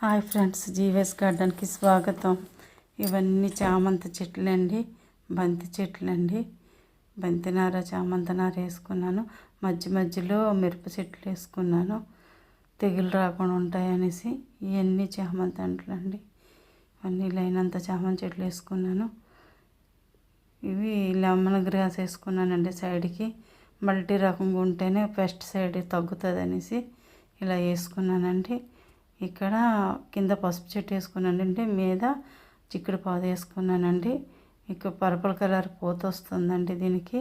Hi friends జీవేస్ గార్డెన్కి స్వాగతం. ఇవన్నీ చామంతి చెట్లు అండి బంతి చెట్లు అండి బంతి చామంతి నార వేసుకున్నాను. మధ్య మధ్యలో మిరప చెట్లు వేసుకున్నాను. తెగులు రాకుండా ఉంటాయనేసి ఇవన్నీ చామంతి అంట్లు అండి ఇవన్నీ లైనంత చామంతి చెట్లు వేసుకున్నాను. ఇవి లెమన్ గ్రాస్ వేసుకున్నానండి సైడ్కి. మల్టీ రకంగా ఉంటేనే పెస్ట్ సైడ్ తగ్గుతుంది అనేసి ఇలా వేసుకున్నానండి. ఇక్కడ కింద పసుపు చెట్టు వేసుకున్నానండి మీద చిక్కుడు పాదు వేసుకున్నానండి. ఇక పర్పుల్ కలర్ పూత వస్తుందండి దీనికి.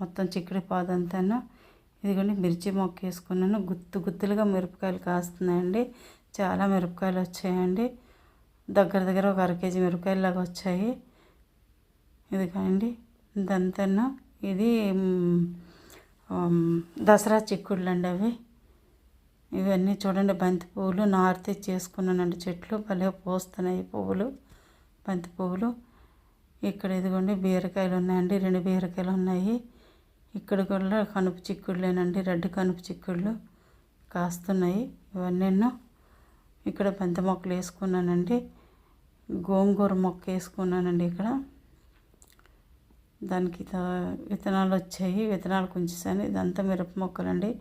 మొత్తం చిక్కుడు పాదు అంతాను ఇదిగోండి మిర్చి మొక్క వేసుకున్నాను. గుత్తు గుత్తులుగా మిరపకాయలు కాస్తున్నాయండి. చాలా మిరపకాయలు వచ్చాయండి. దగ్గర దగ్గర ఒక అర కేజీ మిరపకాయలు లాగా వచ్చాయి. ఇదిగోండి కాండి ఇదంతాను. ఇది దసరా చిక్కుళ్ళు అండి అవి. ఇవన్నీ చూడండి. బంతి పువ్వులు నారు చేసుకున్నానండి. చెట్లు భలే పోస్తున్నాయి పువ్వులు. బంతి పువ్వులు. ఇక్కడ ఇదిగోండి బీరకాయలు ఉన్నాయండి. రెండు బీరకాయలు ఉన్నాయి. ఇక్కడ కూడా కనుపు చిక్కుళ్ళేనండి. రెడ్ కనుపు చిక్కుళ్ళు కాస్తున్నాయి. ఇవన్నీ ఇక్కడ బంతి మొక్కలు వేసుకున్నానండి. గోంగూర మొక్క వేసుకున్నానండి ఇక్కడ. దానికి త- విత్తనాలు వచ్చాయి. విత్తనాలు కొంచెం ఇదంతా మిరప మొక్కలండి.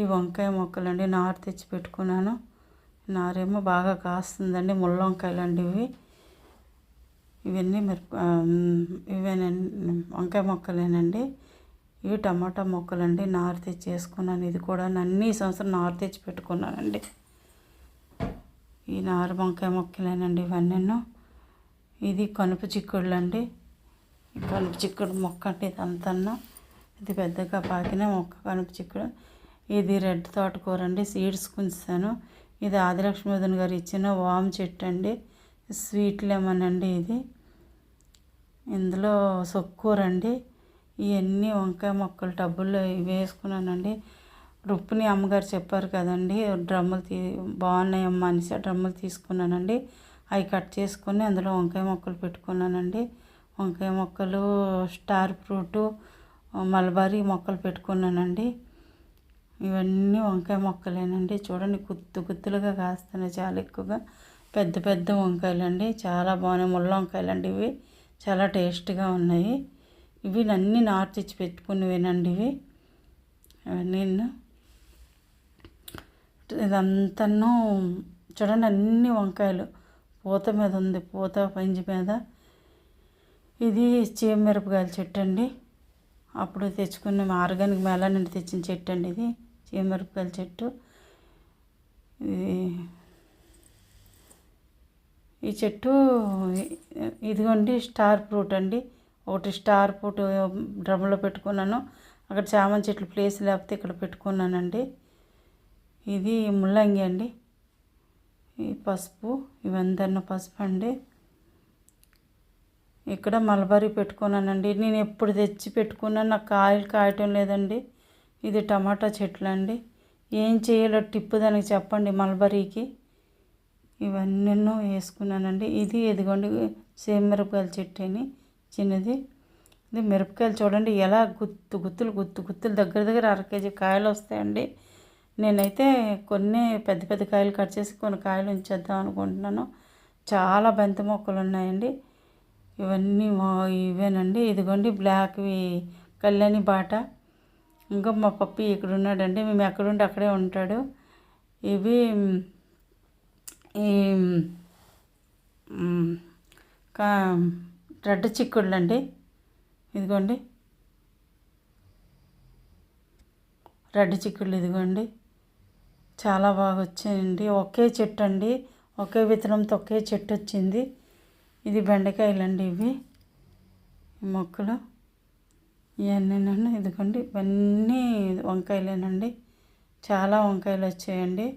ఈ వంకాయ మొక్కలండి నారు తెచ్చి పెట్టుకున్నాను. నారేమో బాగా కాస్తుందండి ముళ్ళ వంకాయలండి ఇవి ఇవన్నీ మిరప ఇవేనండి వంకాయ మొక్కలేనండి. ఇవి టమాటా మొక్కలండి నారు తెచ్చి వేసుకున్నాను. ఇది కూడా అన్ని సంవత్సరం నారు తెచ్చి పెట్టుకున్నానండి. ఈ నారు వంకాయ మొక్కలేనండి ఇవన్నీ ఇది కనుపు చిక్కుళ్ళు అండి కనుపు చిక్కుడు మొక్క అంటే ఇదంతా ఇది పెద్దగా పాకిన మొక్క కనుపు చిక్కుడు. ఇది రెడ్ తోటకూర అండి. సీడ్స్ కుంచుతాను. ఇది ఆదిలక్ష్మి గారు ఇచ్చిన వామ్ చెట్టు అండి. స్వీట్ లెమన్ అండి ఇది. ఇందులో సొక్కూర అండి. ఇవన్నీ వంకాయ మొక్కలు టబ్బుల్లో వేసుకున్నానండి. రుప్పుని అమ్మగారు చెప్పారు కదండి డ్రమ్ములు తీ బాగున్నాయి అమ్మ అనేసి ఆ డ్రమ్ములు తీసుకున్నానండి. అవి కట్ చేసుకొని అందులో వంకాయ మొక్కలు పెట్టుకున్నానండి. వంకాయ మొక్కలు స్టార్ ఫ్రూటు మలబారీ మొక్కలు పెట్టుకున్నానండి. ఇవన్నీ వంకాయ మొక్కలేనండి. చూడండి గుత్తు గుత్తులుగా కాస్తున్నాయి చాలా ఎక్కువగా. పెద్ద పెద్ద వంకాయలు అండి చాలా బాగున్నాయి. ముళ్ళ వంకాయలు అండి ఇవి. చాలా టేస్ట్గా ఉన్నాయి. ఇవి అన్నీ నాటు తెచ్చి పెట్టుకునేవేనండి ఇవి. అవన్నీ ఇదంతాను చూడండి అన్ని వంకాయలు. పూత మీద ఉంది. పూత పంచి మీద. ఇది చీమమిరపకాయల చెట్టు అండి అప్పుడు తెచ్చుకున్న. ఆర్గానిక్ మేళా నుండి తెచ్చిన చెట్టు అండి ఇది. మిరపకాయల చెట్టు. ఈ చెట్టు ఇదిగోండి స్టార్ ఫ్రూట్ అండి. ఒకటి స్టార్ ఫ్రూట్ డ్రమ్లో పెట్టుకున్నాను. అక్కడ చామంతి చెట్లు ప్లేస్ లేకపోతే ఇక్కడ పెట్టుకున్నానండి. ఇది ముల్లంగి అండి. ఈ పసుపు ఇవందరిన పసుపు అండి. ఇక్కడ మలబరీ పెట్టుకున్నానండి. నేను ఎప్పుడు తెచ్చి పెట్టుకున్నాను నాకు కాయలు కాయటం లేదండి. ఇది టమాటా చెట్లు అండి ఏం చేయాలో టిప్పు దానికి చెప్పండి మల్బరీకి. ఇవన్నీ వేసుకున్నానండి. ఇది ఇదిగోండి సేమ్ మిరపకాయల చెట్టు అని చిన్నది. ఇది మిరపకాయలు చూడండి ఎలా గుత్తు గుత్తులు గుత్తు గుత్తులు దగ్గర దగ్గర అర కేజీ కాయలు వస్తాయండి. నేనైతే కొన్ని పెద్ద పెద్ద కాయలు కట్ చేసి కొన్ని కాయలు ఉంచేద్దాం అనుకుంటున్నాను. చాలా బంతి మొక్కలు ఉన్నాయండి. ఇవన్నీ ఇవేనండి. ఇదిగోండి బ్లాక్వి కళ్యాణి బాట. ఇంకా మా పప్పి ఇక్కడ ఉన్నాడండి మేము ఎక్కడుంటే అక్కడే ఉంటాడు. ఇవి ఈ రెడ్ చిక్కుళ్ళు అండి ఇదిగోండి. రెడ్ చిక్కుళ్ళు ఇదిగోండి. చాలా బాగా వచ్చాయండి. ఒకే చెట్టు అండి ఒకే విత్తనంతో ఒకే చెట్టు వచ్చింది. ఇది బెండకాయలు అండి ఇవి మొక్కలు. ఇవన్నీ ఇదిగోండి ఇవన్నీ వంకాయలేనండి. చాలా వంకాయలు వచ్చాయండి.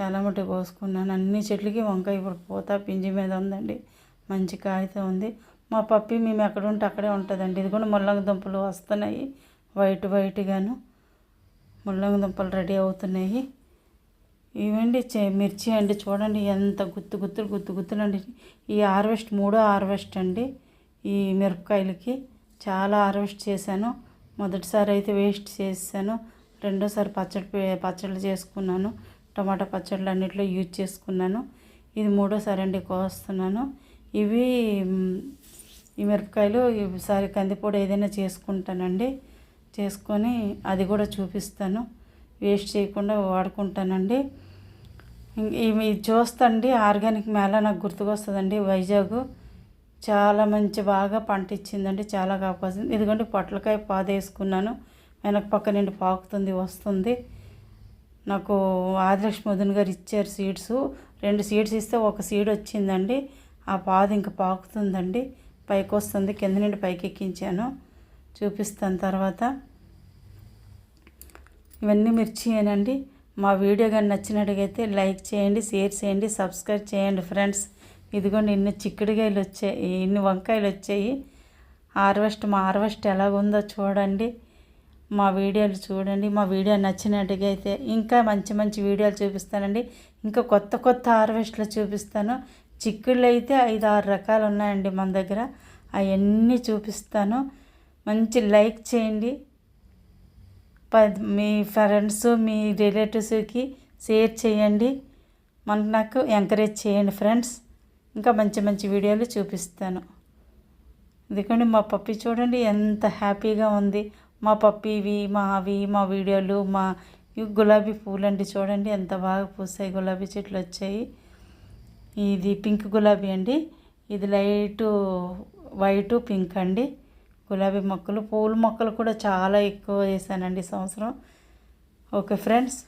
చాలా మట్టి కోసుకున్నాను. అన్ని చెట్లకి వంకాయ ఇప్పుడు పూత పింజి మీద ఉందండి. మంచి కాగితం ఉంది. మా పప్పి మేము ఎక్కడ ఉంటే అక్కడే ఉంటుందండి. ఇదిగోండి ముల్లంగి దుంపలు వస్తున్నాయి. వైట్ వైట్గాను ముల్లంగి దుంపలు రెడీ అవుతున్నాయి. ఇవండి చే- మిర్చి అండి. చూడండి ఎంత గుత్తు గుత్తులు గుత్తు గుత్తులు అండి ఈ హార్వెస్ట్ మూడో హార్వెస్ట్ అండి ఈ మిరపకాయలకి. చాలా హార్వెస్ట్ చేశాను. మొదటిసారి అయితే వేస్ట్ చేశాను. రెండోసారి పచ్చడి పే- పచ్చళ్ళు చేసుకున్నాను. టమాటా పచ్చళ్ళు అన్నిట్లో యూజ్ చేసుకున్నాను. ఇది మూడోసారి అండి కోస్తున్నాను. ఇవి ఈ మిరపకాయలు ఈసారి కందిపొడి ఏదైనా చేసుకుంటానండి. చేసుకొని అది కూడా చూపిస్తాను. వేస్ట్ చేయకుండా వాడుకుంటానండి. ఇది ఇవి చూస్తండి ఆర్గానిక్ మేళ నాకు గుర్తుకొస్తుందండి వైజాగ్. చాలా మంచి బాగా పంట ఇచ్చిందండి చాలా కాపాసింది ఇదిగోండి పొట్లకాయ పాదు వేసుకున్నాను వెనక పక్క నుండి పాకుతుంది వస్తుంది. నాకు ఆదిలక్ష్మి వదిన గారు ఇచ్చారు సీడ్స్. రెండు సీడ్స్ ఇస్తే ఒక సీడ్ వచ్చిందండి. ఆ పాదు ఇంక పాకుతుందండి. పైకి వస్తుంది కింద నుండి పైకి ఎక్కించాను చూపిస్తాను తర్వాత. ఇవన్నీ మిర్చియేనండి మా వీడియో కానీ నచ్చినట్టుగైతే లైక్ చేయండి షేర్ చేయండి సబ్స్క్రైబ్ చేయండి ఫ్రెండ్స్. ఇదిగోండి ఇన్ని చిక్కుడుకాయలు వచ్చాయి ఇన్ని వంకాయలు వచ్చాయి. హార్వెస్ట్ మా హార్వెస్ట్ ఎలాగుందో చూడండి. మా వీడియోలు చూడండి. మా వీడియో నచ్చినట్టుగా అయితే ఇంకా మంచి మంచి వీడియోలు చూపిస్తానండి. ఇంకా కొత్త కొత్త హార్వెస్ట్లు చూపిస్తాను. చిక్కుళ్ళు అయితే ఐదు ఆరు రకాలు ఉన్నాయండి మన దగ్గర. అవన్నీ చూపిస్తాను. మంచి లైక్ చేయండి. ప- మీ ఫ్రెండ్స్ మీ రిలేటివ్స్కి షేర్ చేయండి. మనకు నాకు ఎంకరేజ్ చేయండి ఫ్రెండ్స్. ఇంకా మంచి మంచి వీడియోలు చూపిస్తాను. ఎందుకంటే మా పప్పి చూడండి ఎంత హ్యాపీగా ఉంది. మా పప్పివి మా అవి మా వీడియోలు మా గులాబీ పూలండి చూడండి ఎంత బాగా పూసాయి. గులాబీ చెట్లు వచ్చాయి. ఇది పింక్ గులాబీ అండి. ఇది లైటు వైట్ పింక్ అండి. గులాబీ మొక్కలు పూల మొక్కలు కూడా చాలా ఎక్కువ వేసానండి సంవత్సరం. Okay friends